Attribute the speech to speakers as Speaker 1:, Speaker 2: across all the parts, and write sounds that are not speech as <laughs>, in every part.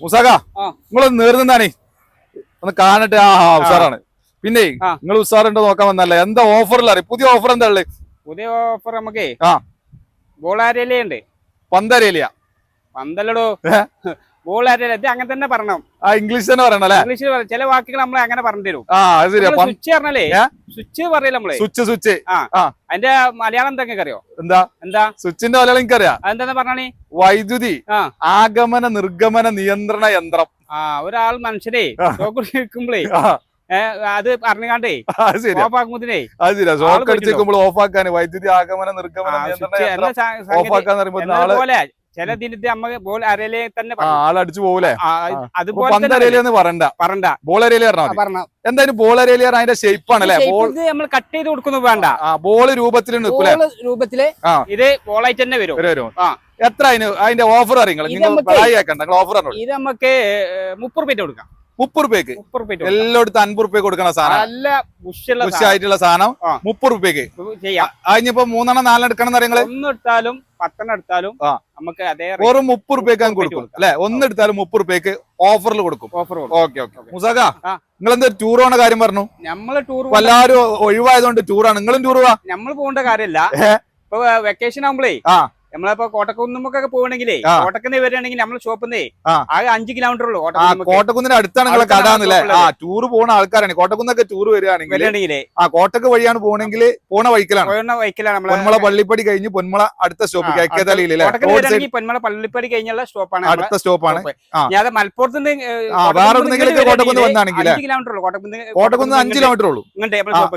Speaker 1: മുസാക
Speaker 2: ആ.
Speaker 1: നിങ്ങളൊന്ന് നേർന്നാണേ ഒന്ന് കാണട്ടെ. ആ ഹാ ഉഷാറാണ് പിന്നെ നിങ്ങൾ ഉഷാറുണ്ടോ നോക്കാൻ വന്നല്ലേ എന്താ ഓഫറിൽ അറിയാം? പുതിയ ഓഫർ എന്താ ഉള്ളത്
Speaker 2: പുതിയ ഓഫർ നമുക്ക്
Speaker 1: ആ.
Speaker 2: ബോളാരയിലേ ഉണ്ട്.
Speaker 1: പന്തരയില്ല
Speaker 2: പന്തലടോ
Speaker 1: ഏ?
Speaker 2: ബോളാരയില ഇത് അങ്ങനെ തന്നെ പറയണം.
Speaker 1: ആ ഇംഗ്ലീഷ് തന്നെ പറയണല്ലേ
Speaker 2: ഇംഗ്ലീഷിൽ പറ- ചില വാക്കുകൾ നമ്മൾ അങ്ങനെ പറഞ്ഞു തരും. സ്വിച്ച് പറഞ്ഞാലേ
Speaker 1: ഏ?
Speaker 2: സ്വിച്ച് പറയില്ല നമ്മൾ.
Speaker 1: സ്വിച്ച് സ്വിച്ച്
Speaker 2: അതിന്റെ മലയാളം എന്തൊക്കെ അറിയോ
Speaker 1: എന്താ?
Speaker 2: എന്താ?
Speaker 1: സ്വിച്ചിന്റെ മലയാളം എനിക്കറിയാം.
Speaker 2: അതെന്താ പറഞ്ഞി
Speaker 1: വൈദ്യുതി ആഗമന നിർഗമന നിയന്ത്രണ യന്ത്രം.
Speaker 2: ആ ഒരാൾ മനുഷ്യരെ നോക്കുമ്പോഴേ
Speaker 1: ആ,
Speaker 2: അത് പറഞ്ഞാണ്ടേ ഓഫാക്കുമ്പോഴേ
Speaker 1: അത് ശരിയാ. ഷോക്ക്? അടിച്ചേക്കുമ്പോൾ ഓഫ് ആക്കാൻ വൈദ്യുതി ആഗമന നിർഗമന നിയന്ത്രണ യന്ത്രം
Speaker 2: ചില ദിനത്തെ അമ്മ ബോൾ അരയിലെ തന്നെ
Speaker 1: ആളടിച്ചു പോകൂലേ.
Speaker 2: അതുപോലെ
Speaker 1: പറയണ്ട.
Speaker 2: പറണ്ട
Speaker 1: ബോൾ അരയിലെ പറഞ്ഞാൽ എന്തായാലും ബോൾ അരയിലെ അതിന്റെ ഷേപ്പ് ആണല്ലേ? ബോൾ
Speaker 2: നമ്മൾ കട്ട് ചെയ്ത് കൊടുക്കുന്നു വേണ്ട.
Speaker 1: ബോൾ രൂപത്തിൽ നിൽക്കൂലേ രൂപത്തിൽ.
Speaker 2: ഇത് ബോളായിട്ട് തന്നെ വരും.
Speaker 1: വരും. എത്ര അതിന് അതിന്റെ ഓഫർ അറിയുങ്ങൾ നിങ്ങൾ? ഓഫർ
Speaker 2: ഇത് നമുക്ക് മുപ്പത് രൂപ കൊടുക്കാം.
Speaker 1: മുപ്പത് റുപ്യക്ക്. എല്ലായിടത്തും അൻപത് റുപ്യ കൊടുക്കണ സാധനം. ആയിട്ടുള്ള സാധനം. മുപ്പത് റുപ്യക്ക്. അതിനിപ്പോ മൂന്നെണ്ണം നാലെണ്ണം എടുക്കണം
Speaker 2: എടുത്താലും പത്തെണ്ണം എടുത്താലും. നമുക്ക് അതേ
Speaker 1: വെറും മുപ്പത് റുപ്യക്ക് കൊടുക്കും. അല്ലെ? ഒന്നെടുത്താലും മുപ്പത് റുപ്യക്ക് ഓഫറിൽ കൊടുക്കും.
Speaker 2: ഓഫർ
Speaker 1: ഓക്കെ ഓക്കെ മുസാക നിങ്ങൾ എന്താ ടൂർ പോണ കാര്യം പറഞ്ഞു?
Speaker 2: നമ്മൾ ടൂർ
Speaker 1: എല്ലാരും എല്ലാവരും ഒഴിവായതുകൊണ്ട് ടൂറാണ് നിങ്ങളും ടൂർ പോവാ?
Speaker 2: നമ്മൾ പോകേണ്ട കാര്യമല്ല? ഇപ്പൊ വെക്കേഷൻ ആകുമ്പോഴേ
Speaker 1: ആ.
Speaker 2: നമ്മളിപ്പോ കോട്ടക്കുന്നുമൊക്കെ പോകണമെങ്കിലേ
Speaker 1: ആ.
Speaker 2: കോട്ടക്കുന്ന് വരികയാണെങ്കിൽ നമ്മൾ ഷോപ്പിന്നേ
Speaker 1: ആ.
Speaker 2: ആകെ അഞ്ച് കിലോമീറ്റർ ഉള്ളൂ
Speaker 1: കോട്ടക്കുന്നിന്റെ അടുത്താണ് നിങ്ങളെ കടാന്നല്ലേ. ആ ടൂർ പോണ ആൾക്കാരാണ്. കോട്ടക്കുന്നൊക്കെ ടൂർ വരികയാണെങ്കിൽ ആ കോട്ടക്ക് വഴിയാണ് പോകണമെങ്കിൽ പോണ വഴിക്കലാണ്.
Speaker 2: വൈക്കലാണ്
Speaker 1: പൊന്മള പള്ളിപ്പടി കഴിഞ്ഞ് പൊന്മള അടുത്ത സ്റ്റോപ്പ്
Speaker 2: പൊന്മല പള്ളിപ്പടി കഴിഞ്ഞുള്ള സ്റ്റോപ്പാണ്
Speaker 1: അടുത്ത സ്റ്റോപ്പാണ്
Speaker 2: സ്റ്റോപ്പ്. ഞാൻ മലപ്പുറത്ത് നിന്ന്
Speaker 1: കോട്ടക്കുന്ന്
Speaker 2: വന്നാണെങ്കിൽ കിലോമീറ്റർ ഉള്ളൂ. കോട്ടക്കുന്ന്
Speaker 1: അഞ്ച് കിലോമീറ്റർ ഉള്ളൂ.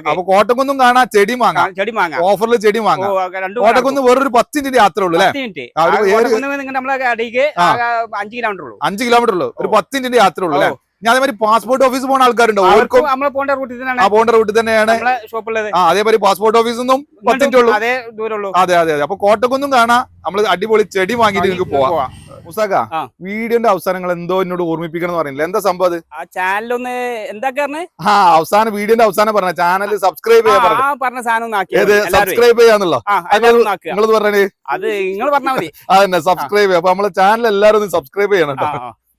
Speaker 1: അപ്പൊ കോട്ടക്കുന്നും കാണാം ചെടി വാങ്ങാം
Speaker 2: ചെടി വാങ്ങാം
Speaker 1: ഓഫറിൽ ചെടി വാങ്ങാം കോട്ടക്കുന്ന് വേറൊരു പത്തിന്റെ യാത്ര
Speaker 2: കിലോമീറ്റർ ഉള്ളൂ
Speaker 1: അഞ്ച് കിലോമീറ്റർ ഉള്ളൂ ഒരു
Speaker 2: പത്തിന്റെ
Speaker 1: പത്ത് യാത്ര ഉള്ളൂ അല്ലെ ഞാൻ അതേമാതിരി പാസ്പോർട്ട് ഓഫീസ് പോകുന്ന ആൾക്കാരുണ്ടോ?
Speaker 2: അവർക്കും പോകേണ്ട റൂട്ടിൽ തന്നെയാണ്
Speaker 1: പോകേണ്ട റൂട്ടിൽ തന്നെയാണ് ആ അതേമാതിരി പാസ്പോർട്ട് ഓഫീസിൽ നിന്നും പത്ത് മിനിറ്റ് ഉള്ളൂ
Speaker 2: അതേ
Speaker 1: അതെ അതെ. അപ്പൊ കോട്ടക്കൊന്നും കാണാം. നമ്മൾ അടിപൊളി ചെടി വാങ്ങിയിട്ട് നിങ്ങൾക്ക് പോവാം. മുസാക്ക വീഡിയോന്റെ അവസാനങ്ങൾ എന്തോ എന്നോട് ഓർമ്മിപ്പിക്കണം പറയുന്നില്ല എന്താ സംഭവം അത്?
Speaker 2: ആ ചാനലൊന്ന് എന്താ
Speaker 1: ആ അവസാനം വീഡിയോന്റെ അവസാനം പറഞ്ഞ ചാനൽ സബ്സ്ക്രൈബ് ചെയ്യാൻ പറഞ്ഞു
Speaker 2: സാധനം
Speaker 1: സബ്സ്ക്രൈബ് ചെയ്യാന്നുള്ളോ? നിങ്ങളത് പറഞ്ഞേ?
Speaker 2: അത് നിങ്ങൾ പറഞ്ഞാൽ മതി. <laughs>
Speaker 1: അതന്നെ സബ്സ്ക്രൈബ് ചെയ്യാം. അപ്പൊ നമ്മളെ ചാനൽ എല്ലാവരും സബ്സ്ക്രൈബ് ചെയ്യണം കേട്ടോ.